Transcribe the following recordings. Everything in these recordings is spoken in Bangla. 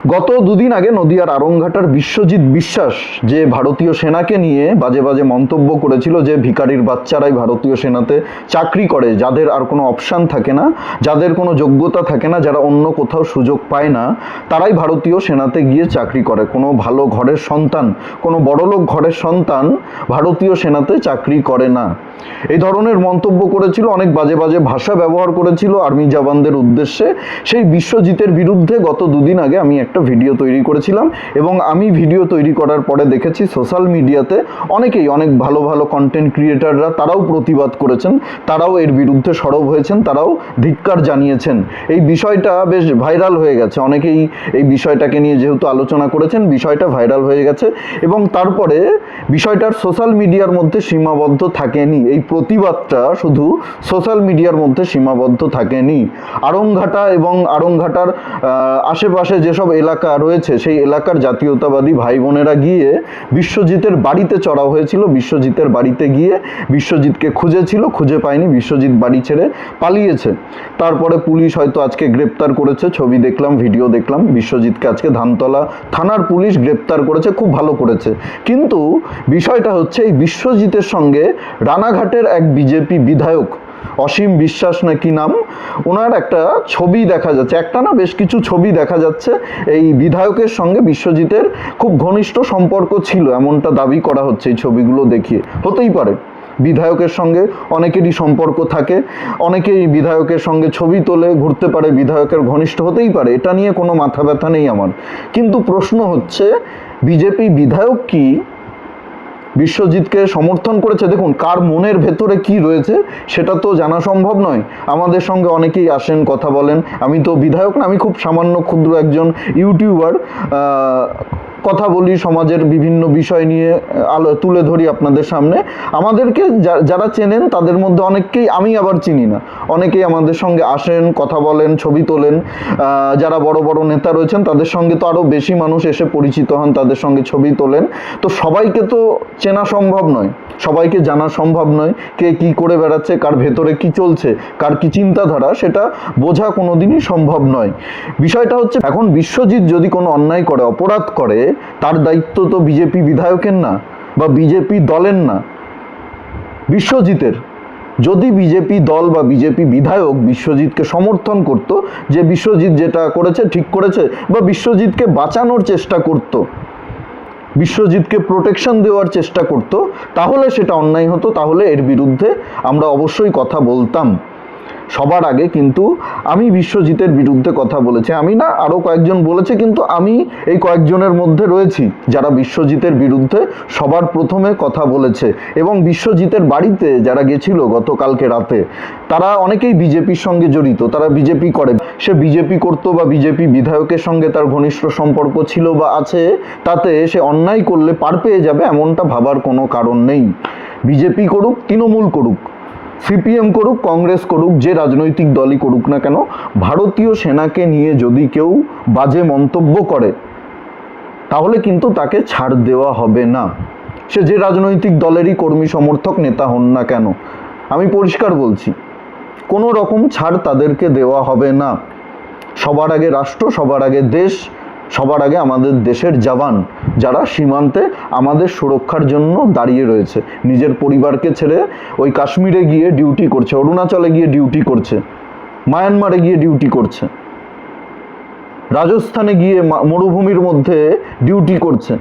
গত দুদিন আগে নদিয়ার আরংঘাটার বিশ্বজিৎ বিশ্বাস যে ভারতীয় সেনাকে নিয়ে বাজে বাজে মন্তব্য করেছিল যে ভিখারির বাচ্চারাই ভারতীয় সেনাতে চাকরি করে, যাদের আর কোনো অপশান থাকে না, যাদের কোনো যোগ্যতা থাকে না, যারা অন্য কোথাও সুযোগ পায় না, তারাই ভারতীয় সেনাতে গিয়ে চাকরি করে। কোনো ভালো ঘরের সন্তান, কোনো বড়লোক ঘরের সন্তান ভারতীয় সেনাতে চাকরি করে না। এই ধরনের মন্তব্য করেছিল, অনেক বাজে বাজে ভাষা ব্যবহার করেছিল আর্মি জওয়ানদের উদ্দেশ্যে। সেই বিশ্বজিতের বিরুদ্ধে গত দুদিন আগে আমি একটা ভিডিও তৈরি করেছিলাম এবং আমি ভিডিও তৈরি করার পরে দেখেছি সোশ্যাল মিডিয়াতে অনেকেই, অনেক ভালো ভালো কন্টেন্ট ক্রিয়েটাররা তারাও প্রতিবাদ করেছেন, তারাও এর বিরুদ্ধে সরব হয়েছেন, তারাও ধিক্কার জানিয়েছেন। এই বিষয়টা বেশ ভাইরাল হয়ে গেছে। অনেকেই এই বিষয়টাকে নিয়ে যেহেতু আলোচনা করেছেন, বিষয়টা ভাইরাল হয়ে গেছে এবং তারপরে বিষয়টার সোশ্যাল মিডিয়ার মধ্যে সীমাবদ্ধ থাকেনি। এই প্রতিবাদটা শুধু সোশ্যাল মিডিয়ার মধ্যে সীমাবদ্ধ থাকেনি। আড়ংঘাটা এবং আড়ংঘাটার আশেপাশে যেসব এলাকা রয়েছে, সেই এলাকার জাতীয়তাবাদী ভাই বোনেরা গিয়ে বিশ্বজিতের বাড়িতে চড়া হয়েছিল। বিশ্বজিতের বাড়িতে গিয়ে বিশ্বজিৎকে খুঁজেছিল, খুঁজে পায়নি, বিশ্বজিৎ বাড়ি ছেড়ে পালিয়েছে। তারপরে পুলিশ হয়তো আজকে গ্রেপ্তার করেছে, ছবি দেখলাম, ভিডিও দেখলাম, বিশ্বজিৎকে আজকে ধানতলা থানার পুলিশ গ্রেপ্তার করেছে, খুব ভালো করেছে। কিন্তু বিষয়টা হচ্ছে, এই বিশ্বজিতের সঙ্গে রানাঘাটের এক বিজেপি বিধায়ক অসীম বিশ্বাস নাকি নাম? ওনার একটা ছবি দেখা যাচ্ছে, একটা না বেশ কিছু ছবি দেখা যাচ্ছে। এই বিধায়কের সঙ্গে বিশ্বজিতের খুব ঘনিষ্ঠ সম্পর্ক ছিল, এমনটা দাবি করা হচ্ছে এই ছবিগুলো দেখিয়ে। হতেই পারে, বিধায়কের সঙ্গে অনেকেরই সম্পর্ক থাকে, অনেকেই বিধায়কের সঙ্গে ছবি তোলে, ঘুরতে পারে, বিধায়কের ঘনিষ্ঠ হতেই পারে, এটা নিয়ে কোনো মাথা ব্যথা নেই আমার। কিন্তু প্রশ্ন হচ্ছে, বিজেপি বিধায়ক কি? বিশ্বজিৎকে সমর্থন করেছে। দেখুন, কার মনের ভেতরে কি রয়েছে, সেটা তো জানা সম্ভব নয়। আমাদের সঙ্গে অনেকেই আসেন, কথা বলেন। আমি তো বিধায়ক না, আমি খুব সামান্য, ক্ষুদ্র একজন ইউটিউবার। কথা বলি সমাজের বিভিন্ন বিষয় নিয়ে আলো তুলে ধরি আপনাদের সামনে। আমাদেরকে যারা চেনেন তাদের মধ্যে অনেককেই আমি আবার চিনি না। অনেকেই আমাদের সঙ্গে আসেন, কথা বলেন, ছবি তোলেন। যারা বড় বড় নেতা রয়েছেন তাদের সঙ্গে তো আরও বেশি মানুষ এসে পরিচিত হন, তাদের সঙ্গে ছবি তোলেন। তো সবাইকে তো চেনা সম্ভব নয়। সবাইকে জানা সম্ভব নয় কে কি করে বেড়াচ্ছে, কার ভেতরে কি চলছে, কার কি চিন্তাধারা, সেটা বোঝা কোনোদিনই সম্ভব নয়। বিষয়টা হচ্ছে, এখন বিশ্বজিৎ যদি কোনো অন্যায় করে, অপরাধ করে তার দায়িত্ব তো বিজেপি বিধায়কের না বা বিজেপি দলের না। বিশ্বজিতের। যদি বিজেপি দল বা বিজেপি বিধায়ক বিশ্বজিৎকে সমর্থন করত যে বিশ্বজিৎ যেটা করেছে ঠিক করেছে বা বিশ্বজিৎকে বাঁচানোর চেষ্টা করত, বিশ্বজিৎকে প্রোটেকশন দেওয়ার চেষ্টা করত, তাহলে সেটা অন্যায় হতো, তাহলে এর বিরুদ্ধে আমরা অবশ্যই কথা বলতাম। সবার আগে কিন্তু আমি বিশ্বজিতের বিরুদ্ধে কথা বলেছি। আমি না আরও কয়েকজন বলেছে, কিন্তু আমি এই কয়েকজনের মধ্যে রয়েছি যারা বিশ্বজিতের বিরুদ্ধে সবার প্রথমে কথা বলেছে। এবং বিশ্বজিতের বাড়িতে যারা গেছিল গতকালকে রাতে, তারা অনেকেই বিজেপির সঙ্গে জড়িত, তারা বিজেপি করে। সে বিজেপি করতো বা বিজেপি বিধায়কের সঙ্গে তার ঘনিষ্ঠ সম্পর্ক ছিল বা আছে, তাতে সে অন্যায় করলে পার পেয়ে যাবে এমনটা ভাবার কোনো কারণ নেই। বিজেপি করুক, তৃণমূল করুক সিপিএম করুক, কংগ্রেস করুক, যে রাজনৈতিক দলই করুক না কেন, ভারতীয় সেনাকে নিয়ে যদি কেউ বাজে মন্তব্য করে, তাহলে কিন্তু তাকে ছাড় দেওয়া হবে না। সে যে রাজনৈতিক দলেরই কর্মী সমর্থক নেতা হন না কেন, আমি পরিষ্কার বলছি, কোনো রকম ছাড় তাদেরকে দেওয়া হবে না। সবার আগে রাষ্ট্র, সবার আগে দেশ সবার আগে আমাদের দেশের জওয়ান যারা সীমান্তে আমাদের সুরক্ষার জন্য দাঁড়িয়ে রয়েছে। নিজের পরিবারকে ছেড়ে ওই কাশ্মীরে গিয়ে ডিউটি করছে, অরুণাচলে গিয়ে ডিউটি করছে, মায়ানমারে গিয়ে ডিউটি করছে, রাজস্থানে গিয়ে মরুভূমির মধ্যে ডিউটি করছে।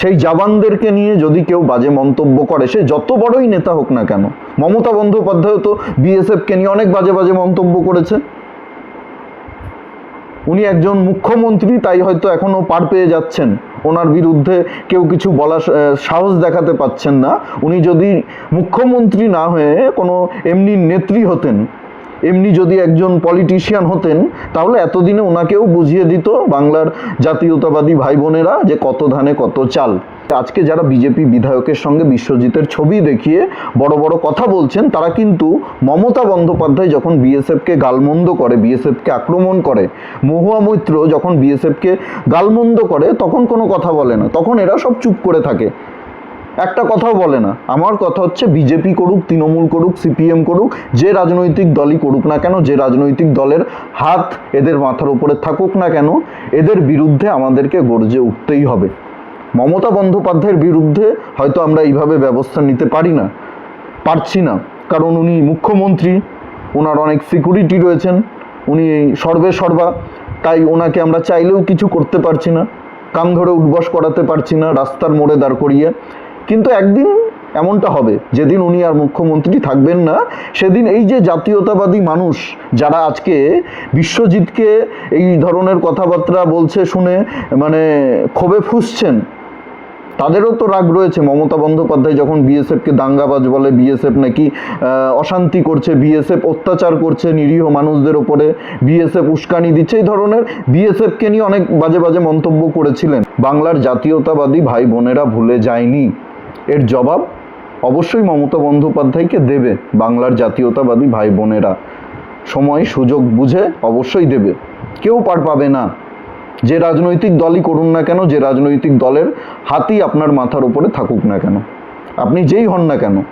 সেই জওয়ানদেরকে নিয়ে যদি কেউ বাজে মন্তব্য করে, সে যত বড়ই নেতা হোক না কেন, মমতা বন্দ্যোপাধ্যায় তো বিএসএফকে নিয়ে অনেক বাজে বাজে মন্তব্য করেছে। উনি একজন মুখ্যমন্ত্রী, তাই হয়তো এখনও পার পেয়ে যাচ্ছেন। ওনার বিরুদ্ধে কেউ কিছু বলার সাহস দেখাতে পাচ্ছেন না। উনি যদি মুখ্যমন্ত্রী না হয়ে কোনো এমনি নেত্রী হতেন এমনি যদি একজন পলিটিশিয়ান হতেন, তাহলে এতদিনে ওনাকেও বুঝিয়ে দিত বাংলার জাতীয়তাবাদী ভাই বোনেরা যে কত ধানে কত চাল। আজকে যারা বিজেপি বিধায়কের সঙ্গে বিশ্বজিতের ছবি দেখিয়ে বড় বড় কথা বলছেন, তারা কিন্তু মমতা বন্দ্যোপাধ্যায় যখন বিএসএফকে গালমন্দ করে, বিএসএফকে আক্রমণ করে, মহুয়া মৈত্র যখন বিএসএফকে গালমন্দ করে, তখন কোনো কথা বলে না। তখন এরা সব চুপ করে থাকে। একটা কথাও বলে না। আমার কথা হচ্ছে বিজেপি করুক, তৃণমূল করুক, সিপিএম করুক, যে রাজনৈতিক দলই করুক না কেন, যে রাজনৈতিক দলের হাত এদের মাথার উপরে থাকুক না কেন, এদের বিরুদ্ধে আমাদেরকে গর্জে উঠতেই হবে। মমতা বন্দ্যোপাধ্যায়ের বিরুদ্ধে হয়তো আমরা এইভাবে ব্যবস্থা নিতে পারি না, পারছি না। কারণ উনি মুখ্যমন্ত্রী ওনার অনেক সিকিউরিটি রয়েছেন, উনি সর্বে সর্বা, তাই ওনাকে আমরা চাইলেও কিছু করতে পারছি না। কান ধরে উঠবস করাতে পারছি না, রাস্তার মোড়ে দাঁড় করিয়ে। কিন্তু একদিন এমনটা হবে, যেদিন উনি আর মুখ্যমন্ত্রী থাকবেন না, সেদিন এই যে জাতীয়তাবাদী মানুষ যারা আজকে বিশ্বজিৎকে এই ধরনের কথাবার্তা বলছে শুনে মানে ক্ষোভে ফুসছেন, তাদেরও তো রাগ রয়েছে। মমতা বন্দ্যোপাধ্যায় যখন বিএসএফকে দাঙ্গাবাজ বলে, বিএসএফ নাকি অশান্তি করছে, বিএসএফ অত্যাচার করছে নিরীহ মানুষদের ওপরে, বিএসএফ উস্কানি দিচ্ছে, এই ধরনের বিএসএফকে নিয়ে অনেক বাজে বাজে মন্তব্য করেছিলেন। বাংলার জাতীয়তাবাদী ভাই বোনেরা ভুলে যায়নি। এর জবাব অবশ্যই মমতা বন্দ্যোপাধ্যায়কে দেবে বাংলার জাতীয়তাবাদী ভাই বোনেরা সময়, সুযোগ বুঝে অবশ্যই দেবে। কেউ পার পাবে না। যে রাজনৈতিক দলই করুন না কেন, যে রাজনৈতিক দলের হাতই আপনার মাথার উপরে থাকুক না কেন। আপনি যেই হন না কেন।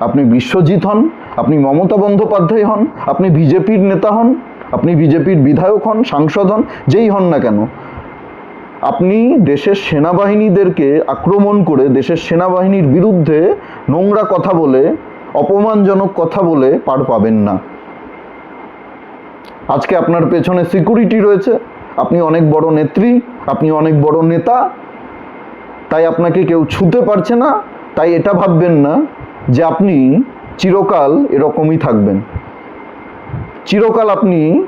আপনি বিশ্বজিৎ হন, আপনি মমতা বন্দ্যোপাধ্যায় হন, আপনি বিজেপির নেতা হন, আপনি বিজেপির বিধায়ক হন, সাংসদ হন, যেই হন না কেন। আপনি দেশের সেনাবাহিনীদেরকে আক্রমণ করে দেশের সেনাবাহিনীর বিরুদ্ধে নোংরা কথা বলে, অপমানজনক কথা বলে পার পাবেন না। আজকে আপনার পেছনে সিকিউরিটি রয়েছে, আপনি অনেক বড় নেত্রী, আপনি অনেক বড় নেতা, তাই আপনাকে কেউ ছুতে পারছে না, তাই এটা ভাববেন না যে আপনি চিরকাল এরকমই থাকবেন। চিরকাল আপনি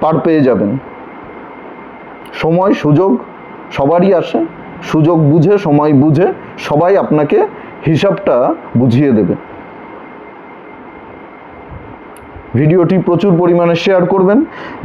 পার পেয়ে যাবেন। সময় সুযোগ সবারই আসে। সুযোগ বুঝে সময় বুঝে সবাই আপনাকে হিসাবটা বুঝিয়ে দেবে। ভিডিওটি প্রচুর পরিমাণে শেয়ার করবেন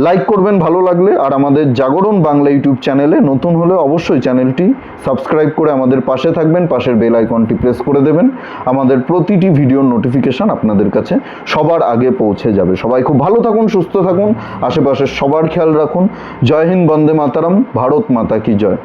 লাইক করবেন ভালো লাগলে, আর আমাদের জাগরণ বাংলা ইউটিউব চ্যানেলে নতুন হলে অবশ্যই চ্যানেলটি সাবস্ক্রাইব করে আমাদের পাশে থাকবেন, পাশের বেল আইকনটি প্রেস করে দেবেন। আমাদের প্রতিটি ভিডিওর নোটিফিকেশান আপনাদের কাছে সবার আগে পৌঁছে যাবে। সবাই খুব ভালো থাকুন, সুস্থ থাকুন, আশেপাশের সবার খেয়াল রাখুন। জয় হিন্দ, বন্দে মাতারাম, ভারত মাতা কি জয়।